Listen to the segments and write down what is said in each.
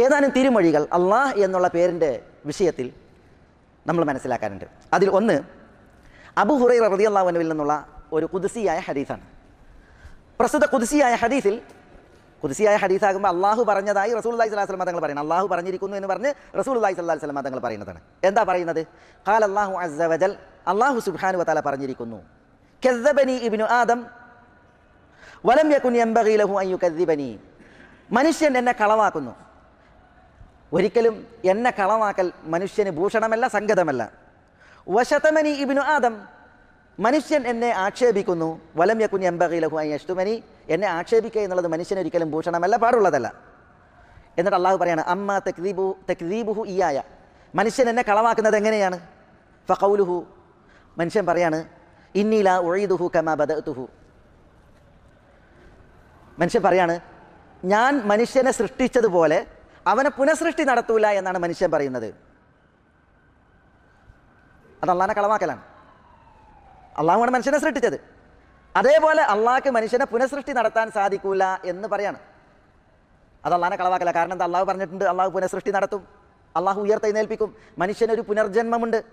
ഏതാനും തിരുമൊഴികൾ അള്ളാഹ് എന്നുള്ള പേരിന്റെ വിഷയത്തിൽ നമ്മൾ മനസ്സിലാക്കാനുണ്ട്. അതിൽ ഒന്ന് അബു ഹുറൈ റബി അള്ളാഹുനുവിൽ നിന്നുള്ള ഒരു കുതിസിയായ ഹദീസാണ്. പ്രസ്തുത കുതിസിയായ ഹദീസിൽ കുതിസിയായ ഹദീസാകുമ്പോൾ അള്ളാഹു പറഞ്ഞതായി റസൂൽ അള്ളഹി സ്വലാഹു വസ്ലം തങ്ങൾ പറയുന്നത് അള്ളാഹു പറഞ്ഞിരിക്കുന്നു എന്ന് പറഞ്ഞ് റസൂൽ അള്ളഹി സ്വല്ലാ വസ്ലം തങ്ങൾ പറയുന്നതാണ്. എന്താ പറയുന്നത്? ഖാൽ അള്ളാഹു അസ്സവജൽ അള്ളാഹു സുബ്ഹാനു വത്താല പറഞ്ഞിരിക്കുന്നു. കെസ്സബനി ഇബ്നു ആദം വലം യകുൻ യംബഗി ലഹു അൻ യുകദ്ദിബനി. മനുഷ്യൻ എന്നെ കളവാക്കുന്നു. ഒരിക്കലും എന്നെ കളവാക്കൽ മനുഷ്യന് ഭൂഷണമല്ല സംഗതമല്ല. വശതമനി ഇബിനു ആദം മനുഷ്യൻ എന്നെ ആക്ഷേപിക്കുന്നു. വലം യക്കുഞ്ഞ് എംബഗി ലഹു അൻ യഷ്തുമനി എന്നെ ആക്ഷേപിക്കുക എന്നുള്ളത് മനുഷ്യൻ ഒരിക്കലും ഭൂഷണമല്ല പാടുള്ളതല്ല. എന്നിട്ട് അള്ളാഹു പറയാണ് അമ്മ തക്ദീബു തക്ദീബുഹു ഇയായ മനുഷ്യൻ എന്നെ കളവാക്കുന്നത് എങ്ങനെയാണ്? ഫൗലുഹു മനുഷ്യൻ പറയാണ് ഇന്നീല ഒഴിതുഹു കമാ ബദഅതുഹു. മനുഷ്യൻ പറയാണ് ഞാൻ മനുഷ്യനെ സൃഷ്ടിച്ചതുപോലെ അവനെ പുനഃസൃഷ്ടി നടത്തൂല എന്നാണ് മനുഷ്യൻ പറയുന്നത്. അത് അള്ളാഹിനെ കളവാക്കലാണ്. അള്ളാഹുവാണ് മനുഷ്യനെ സൃഷ്ടിച്ചത്. അതേപോലെ അള്ളാഹ്ക്ക് മനുഷ്യനെ പുനഃസൃഷ്ടി നടത്താൻ സാധിക്കൂല എന്ന് പറയാണ്. അത് അള്ളാഹിനെ കളവാക്കല. കാരണം എന്താ? അള്ളാഹു പറഞ്ഞിട്ടുണ്ട് അള്ളാഹു പുനഃസൃഷ്ടി നടത്തും. അള്ളാഹു ഉയർത്തെഴുന്നേൽപ്പിക്കും. മനുഷ്യനൊരു പുനർജന്മമുണ്ട്.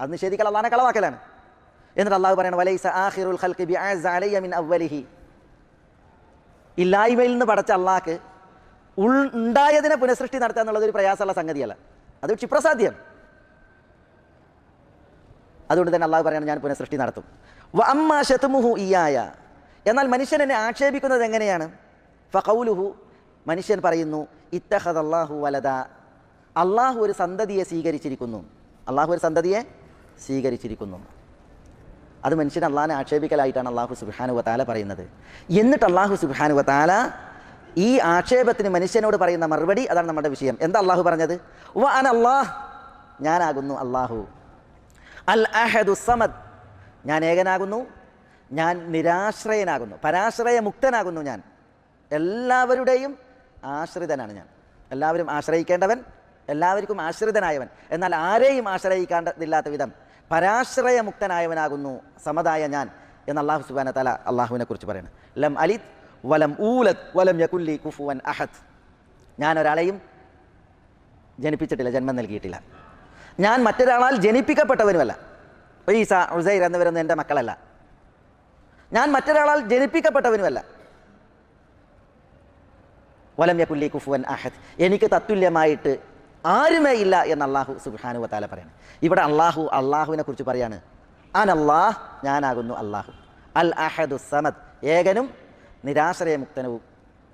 അത് നിഷേധിക്കൽ അള്ളാഹിനെ കളവാക്കലാണ്. എന്നിട്ട് അള്ളാഹു പറയണം വലൈസ ആഹിറുൽ ഇല്ലായ്മയിൽ നിന്ന് പടച്ച അള്ളാഹ്ക്ക് ഉൾ ഉണ്ടായതിനെ പുനഃസൃഷ്ടി നടത്തുക എന്നുള്ളത് ഒരു പ്രയാസമുള്ള സംഗതിയല്ല. അത് ക്ഷിപ്രസാധ്യം അതുകൊണ്ട് തന്നെ അള്ളാഹു പറയണം ഞാൻ പുനഃസൃഷ്ടി നടത്തും. അമ്മ ശത്മുഹു ഇയായ എന്നാൽ മനുഷ്യൻ എന്നെ ആക്ഷേപിക്കുന്നത് എങ്ങനെയാണ്? ഫൗലുഹു മനുഷ്യൻ പറയുന്നു ഇത്തഹദ് അള്ളാഹു വലത അള്ളാഹു ഒരു സന്തതിയെ സ്വീകരിച്ചിരിക്കുന്നു. അള്ളാഹു ഒരു സന്തതിയെ സ്വീകരിച്ചിരിക്കുന്നു. അത് മനുഷ്യൻ അള്ളാഹിനെ ആക്ഷേപിക്കലായിട്ടാണ് അള്ളാഹു സുബാനു വത്താല പറയുന്നത്. എന്നിട്ട് അള്ളാഹു സുബാനു വത്താല ഈ ആക്ഷേപത്തിന് മനുഷ്യനോട് പറയുന്ന മറുപടി അതാണ് നമ്മുടെ വിഷയം. എന്താ അള്ളാഹു പറഞ്ഞത്? വ അൻ അള്ളാഹ്. ഞാനാകുന്നു അള്ളാഹു. അൽ അഹദു സമദ്. ഞാൻ ഏകനാകുന്നു. ഞാൻ നിരാശ്രയനാകുന്നു. പരാശ്രയമുക്തനാകുന്നു ഞാൻ. എല്ലാവരുടെയും ആശ്രിതനാണ് ഞാൻ. എല്ലാവരും ആശ്രയിക്കേണ്ടവൻ എല്ലാവർക്കും ആശ്രിതനായവൻ. എന്നാൽ ആരെയും ആശ്രയിക്കാണ്ടതില്ലാത്ത വിധം പരാശ്രയമുക്തനായവനാകുന്നു സമതായ ഞാൻ എന്ന് അള്ളാഹു സുബാന തല അള്ളാഹുവിനെ കുറിച്ച് പറയുന്നത് ലം അലിത് വലം ഊലത് വലം യകുല്ലി കുഫുവൻ അഹദ്. ഞാൻ ഒരാളെയും ജനിപ്പിച്ചിട്ടില്ല ജന്മം നൽകിയിട്ടില്ല. ഞാൻ മറ്റൊരാളാൽ ജനിപ്പിക്കപ്പെട്ടവനുമല്ല. ഈസ ഉസൈർ എന്നിവരൊന്നും എന്റെ മക്കളല്ല. ഞാൻ മറ്റൊരാളാൽ ജനിപ്പിക്കപ്പെട്ടവനുമല്ല. വലം യകുല്ലി കുഫുവൻ അഹദ്. എനിക്ക് തത്തുല്യമായിട്ട് ആരുമേ ഇല്ല എന്ന് അള്ളാഹു സുബാനു വത്താല പറയാണ്. ഇവിടെ അള്ളാഹു അള്ളാഹുവിനെ കുറിച്ച് പറയാണ്. അൻ അള്ളാഹ് ഞാനാകുന്നു അള്ളാഹു. അൽ അഹദു സമദ്. ഏകനും നിരാശ്രയമുക്തനവും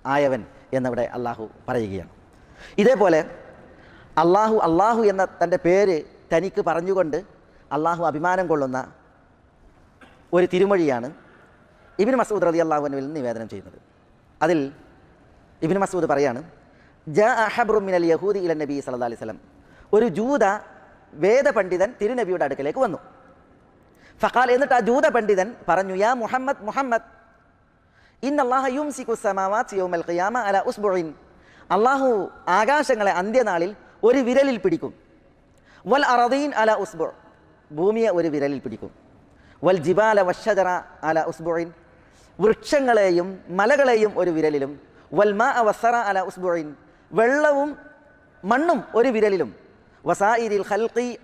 ആയവൻ എന്നിവിടെ അള്ളാഹു പറയുകയാണ്. ഇതേപോലെ അള്ളാഹു അള്ളാഹു എന്ന തന്റെ പേര് തനിക്ക് പറഞ്ഞുകൊണ്ട് അള്ളാഹു അഭിമാനം കൊള്ളുന്ന ഒരു തിരുമൊഴിയാണ് ഇബിൻ മസൂദ് റതി അള്ളാഹുവിനിൽ നിന്ന് നിവേദനം ചെയ്യുന്നത്. അതിൽ ഇബിൻ മസൂദ് പറയാണ് ജ അഹബ്രു മിനൽ യഹൂദി ഇല നബി സല്ലാ അലൈഹി സ്വലം ഒരു ജൂത വേദപണ്ഡിതൻ തിരുനബിയുടെ അടുക്കലേക്ക് വന്നു. ഫഖാൽ എന്നിട്ട് ആ ജൂത പണ്ഡിതൻ പറഞ്ഞു യാ മുഹമ്മദ് മുഹമ്മദ് ഖിയാമ അള്ളാഹു ആകാശങ്ങളെ അന്ത്യനാളിൽ ഒരു വിരലിൽ പിടിക്കും. വൽ അറദീൻ അല ഉസ്ബു ഭൂമിയെ ഒരു വിരലിൽ പിടിക്കും. വൽ ജിബാല വഷജറ അല ഉസ്ബുഇൻ വൃക്ഷങ്ങളെയും മലകളെയും ഒരു വിരലിലും. വൽ മാ വസറ അല ഉസ്ബുഇൻ വെള്ളവും മണ്ണും ഒരു വിരലിലും. വസായിരിൽ ഖൽഖി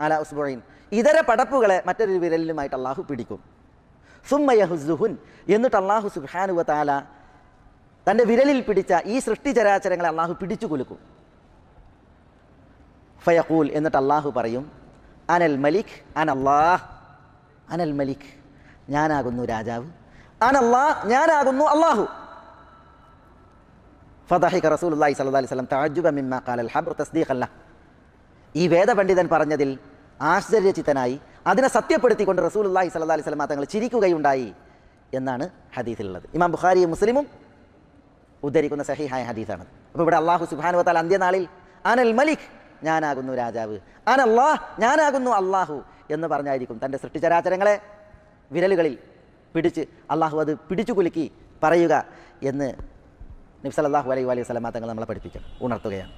അല ഉസ്ബുഇൻ ഇതര പടപ്പുകളെ മറ്റൊരു വിരലിലുമായിട്ട് അള്ളാഹു പിടിക്കും. സുമ്മയഹുസുഹുൻ എന്നിട്ട് അള്ളാഹു സുബാനുവ താല തന്റെ വിരലിൽ പിടിച്ച ഈ സൃഷ്ടിചരാചരങ്ങളെ അള്ളാഹു പിടിച്ചു കുലുക്കും. ഫയഖൂൽ എന്നിട്ട് അള്ളാഹു പറയും അനൽ മലിക് അള്ളാഹ് അനൽ മലിക് ഞാനാകുന്നു രാജാവ് അനല്ലാഹ് ഞാനാകുന്നു അള്ളാഹു ഫദഹിക റസൂലുള്ളാഹി സ്വല്ലല്ലാഹി അലൈഹി വസല്ലം തഅജ്ജുബ മിമ്മ ഖാലൽ ഹബ്ർ അല്ല ഈ വേദപണ്ഡിതൻ പറഞ്ഞതിൽ ആശ്ചര്യചിത്തനായി അതിനെ സത്യപ്പെടുത്തിക്കൊണ്ട് റസൂൽ റസൂലുള്ളാഹി സ്വല്ലല്ലാഹി അലൈഹി വസല്ലം തങ്ങൾ ചിരിക്കുകയുണ്ടായി എന്നാണ് ഹദീസിലുള്ളത്. ഇമാം ബുഖാരിയും മുസ്ലിമും ഉദ്ധരിക്കുന്ന സഹിഹായ ഹദീസാണ് അപ്പോൾ ഇവിടെ അള്ളാഹു സുബാനുവത്താൽ അന്ത്യനാളിൽ അനൽ മലിക് ഞാനാകുന്നു രാജാവ്. അനല്ലാഹ് ഞാനാകുന്നു അള്ളാഹു എന്ന് പറഞ്ഞായിരിക്കും തന്റെ സൃഷ്ടിചരാചരങ്ങളെ വിരലുകളിൽ പിടിച്ച് അള്ളാഹു അത് പിടിച്ചു കുലുക്കി പറയുക എന്ന് നബി അലൈഹി അലൈഹി വസല്ലം തങ്ങൾ നമ്മളെ പഠിപ്പിക്കണം ഉണർത്തുകയാണ്.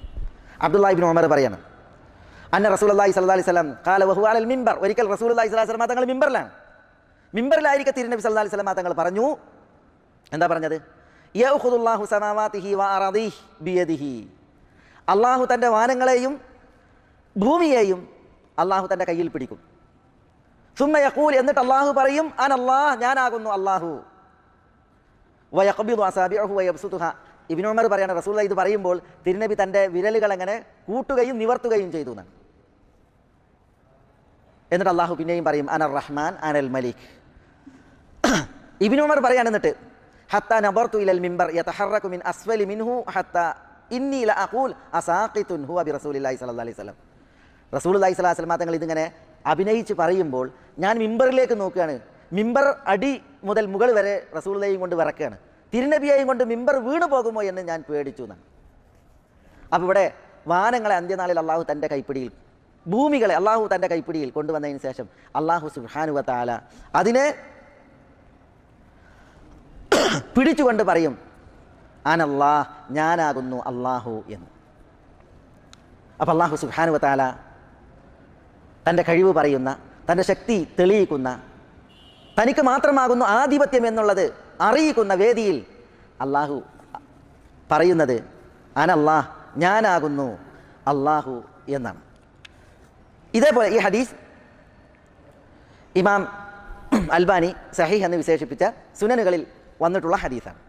അബ്ദുല്ലാഹിബിൻ ഉമർ പറയാണ് അന്ന റസൂലുള്ളാഹി സ്വല്ലല്ലാഹി അലൈഹി വസല്ലം ഖാല വഹു അലൽ മിമ്പർ ഒരിക്കൽ സ്വല്ലല്ലാഹി അലൈഹി വസല്ലം തങ്ങൾ മിമ്പറിലാണ് മിമ്പറിലായിരിക്കെ തിരുനബി സല്ലാ അലൈഹി വസല്ലം തങ്ങൾ പറഞ്ഞു എന്താ പറഞ്ഞത്? ബിയദിഹി. അള്ളാഹു തന്റെ വാനങ്ങളെയും ഭൂമിയെയും അള്ളാഹു തന്റെ കയ്യിൽ പിടിക്കും. സുമ്മ യക്കൂൽ എന്നിട്ട് അള്ളാഹു പറയും അൻ അള്ളാഹ്. ഞാനാകുന്നു അള്ളാഹു വയക്കബിദു ഉമർ പറയാണ് റസൂൽ ഇത് പറയുമ്പോൾ തിരുനബി തന്റെ വിരലുകൾ അങ്ങനെ കൂട്ടുകയും നിവർത്തുകയും ചെയ്തു എന്നാണ്. എന്നിട്ട് അള്ളാഹു പിന്നെയും പറയും അനർ റഹ്മാൻ അനൽ മലിക്. ഇബ്നു ഉമർ എന്നിട്ട് ഹത്ത നബർത്തു ഇലൽ മിമ്പർ യതഹറകു മിൻ അസ്ഫലി മിൻഹു ഹത്ത ഇന്നി ല അഖൂൽ അസാഖിതുൻ ഹുവ ബി റസൂലില്ലാഹി സ്വല്ലല്ലാഹി അലൈഹി വസല്ലം. റസൂലുള്ളാഹി സ്വല്ലല്ലാഹി അലൈഹി വസല്ലം തങ്ങൾ ഇതിങ്ങനെ അഭിനയിച്ച് പറയുമ്പോൾ ഞാൻ മിമ്പറിലേക്ക് നോക്കുകയാണ്. മിമ്പർ അടി മുതൽ മുകൾ വരെ റസൂലുള്ളാഹിയും കൊണ്ട് വിറക്കുകയാണ്. തിരുനബിയെയും കൊണ്ട് മിമ്പർ വീണു പോകുമോ എന്ന് ഞാൻ പേടിച്ചു എന്നാണ്. അപ്പോൾ ഇവിടെ വാനങ്ങളെ അന്ത്യനാളിൽ അള്ളാഹു തന്റെ കൈപ്പിടിയിൽ ഭൂമികളെ അള്ളാഹു തന്റെ കൈപ്പിടിയിൽ കൊണ്ടുവന്നതിന് ശേഷം അള്ളാഹു സുഹാനുവ താല അതിനെ പിടിച്ചുകൊണ്ട് പറയും അനല്ലാഹ് ഞാനാകുന്നു അള്ളാഹു എന്ന്. അപ്പം അള്ളാഹു സുഹാനുവ താല തന്റെ കഴിവ് പറയുന്ന തന്റെ ശക്തി തെളിയിക്കുന്ന തനിക്ക് മാത്രമാകുന്നു ആധിപത്യം എന്നുള്ളത് അറിയിക്കുന്ന വേദിയിൽ അള്ളാഹു പറയുന്നത് അനല്ലാഹ് ഞാനാകുന്നു അള്ളാഹു എന്നാണ്. ഇതേപോലെ ഈ ഹദീസ് ഇമാം അൽബാനി സഹീഹ് എന്ന് വിശേഷിപ്പിച്ച സുനനുകളിൽ വന്നിട്ടുള്ള ഹദീസാണ്.